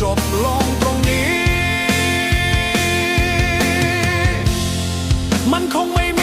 จบลงตรงนี้ มันคงไม่